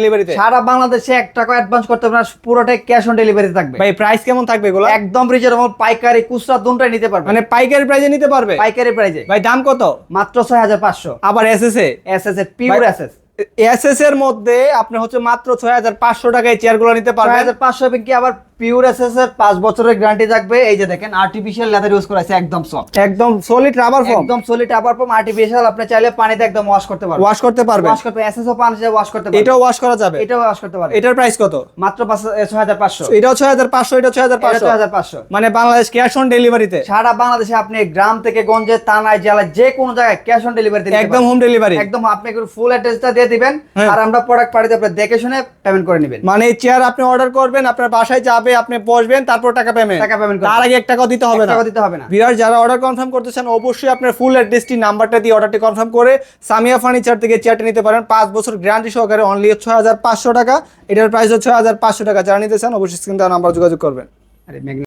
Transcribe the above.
ডেলিভারিতে সারা বাংলাদেশে এক টাকা অ্যাডভান্স করতে হবে পুরোটাই ক্যাশ অন ডেলিভারি থাকবে। ভাই প্রাইস কেমন থাকবে এগুলো? একদম রিজনেবল পাইকারি খুচরা দুটাই নিতে পারবে। মানে পাইকারি প্রাইসে নিতে পারবে? পাইকারি প্রাইজে ভাই দাম কত? মাত্র ছয় হাজার পাঁচশো। আবার এস এ এস এস এর pure S S S S এর মধ্যে আপনি হচ্ছে মাত্র ছয় হাজার পাঁচশো টাকায় চেয়ারগুলো নিতে ছয় পারবেন। হাজার পাঁচশো কি আবার পিওর এস এস এর পাঁচ বছরের গ্যারান্টি থাকবে। এই যে দেখেন আর্টিফিশিয়াল লেদার ইউজ করা আছে একদম সফট একদম সলিড রাবার ফর্ম একদম সলিড আবার ফর্ম আর্টিফিশিয়াল আপনি চাইলে পানিতে একদম ওয়াশ করতে পারবেন। ওয়াশ করতে পারবেন। ওয়াশ করতে এস এস ও পানিতে ওয়াশ করতে পারবেন। এটাও ওয়াশ করা যাবে। এটাও ওয়াশ করতে পারবেন। এটার প্রাইস কত? মাত্র পাঁচ ছয় হাজার পাঁচশো। এটাও ছয় হাজার পাঁচশো এটা ছয় হাজার পাঁচশো। ছয় হাজার পাঁচশো। মানে বাংলাদেশ ক্যাশ অন ডেলিভারিতে সারা বাংলাদেশে আপনি গ্রাম থেকে গঞ্জে থানায় জেলায় যে কোনো জায়গায় ক্যাশ অন ডেলিভারি একদম হোম ডেলিভারি একদম আপনি ফুল অ্যাড্রেসটা দিয়ে দিবেন। হ্যাঁ। আর আমরা প্রোডাক্ট পাঠিয়ে আপনি দেখে শুনে পেমেন্ট করে নেবেন। মানে এই চেয়ার আপনি অর্ডার করবেন আপনার বাসায় যাবে আপনি বসবেন তারপর টাকা পেমেন্ট টাকা পেমেন্ট তার আগে এক টাকাও দিতে হবে না। টাকা দিতে হবে না। ভিউয়ার যারা অর্ডার কনফার্ম করতে চান অবশ্যই আপনার ফুল অ্যাড্রেসটি নাম্বারটা দিয়ে অর্ডারটি কনফার্ম করে সামিয়া ফার্নিচার থেকে চেয়ারটি নিতে পারেন। পাঁচ বছর গ্যারান্টি সহকারে অনলি ছয় হাজার পাঁচশো টাকা। এটার প্রাইস হচ্ছে ছয় হাজার পাঁচশো টাকা। যারা নিতে চান অবশ্যই স্ক্রিন দেওয়া নাম্বার যোগাযোগ করবেন। আরে